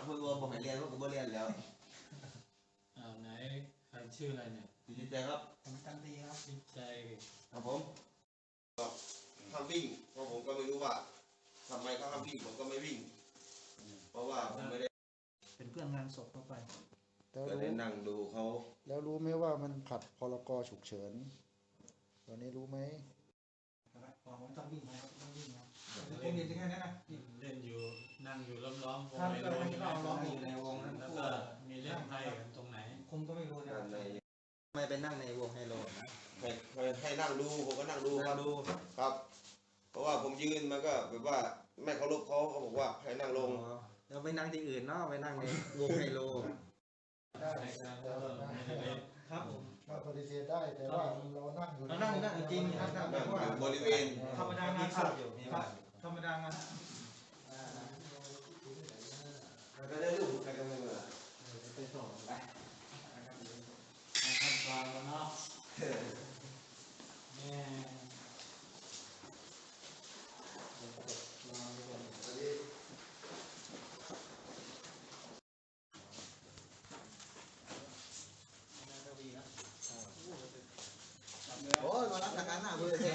เขาก็บ่เรียนแล้วอ้าวไหนใครชื่ออะไรเนี่ยอยู่ที่ใจครับผมจำดีครับชิดใจครับผมก็ห้ามวิ่งเพราะผมก็ไม่รู้ว่าทำไมเขาห้ามวิ่งผมก็ไม่วิ่ง เพราะว่าผมไม่ได้ เป็นเพื่อนงานศพเข้าไปแล้วก็รู้ได้นั่งดูเขาแล้วรู้ไหมว่ามันขัดพรกฉุกเฉิน ตอนนี้รู้ไหมนะครับผมต้องวิ่งนะครับต้องวิ่งครับผมเรียนแค่นั้นนะเล่นอยู่นั่งอยู่ล้อมๆ วงครับในแล้วโรงมันก็ล้อมอยู่ในวงนั้นแล้วคู่ก็มีเล่นไพ่กันตรงไหน ผมก็ไม่รู้นะงานในไม่ไปนั่งในวงไฮโลนะให้ให้ให้นั่งดูผมก็นั่งดูคนั่รังบดูครับ เพราะว่าผมยืนมันก็แบบว่าไม่เคารพเขาเขาบอกว่าให้นั่งลงอ๋อแล้วไปนั่งที่อื่นเนาะไปนั่งในวงไฮโลได้ในการก็ไม่ได้เล่นครับผมเราปฏิเสธได้แต่ว่าเรานั่งอยู่เรานั่งอยู่นั่งจริงๆครับนั่งอยู่บริเวณธรรมดางานศพครับธรรมดางาน lại không Ủa, nó lắm là cá nào vừa thế.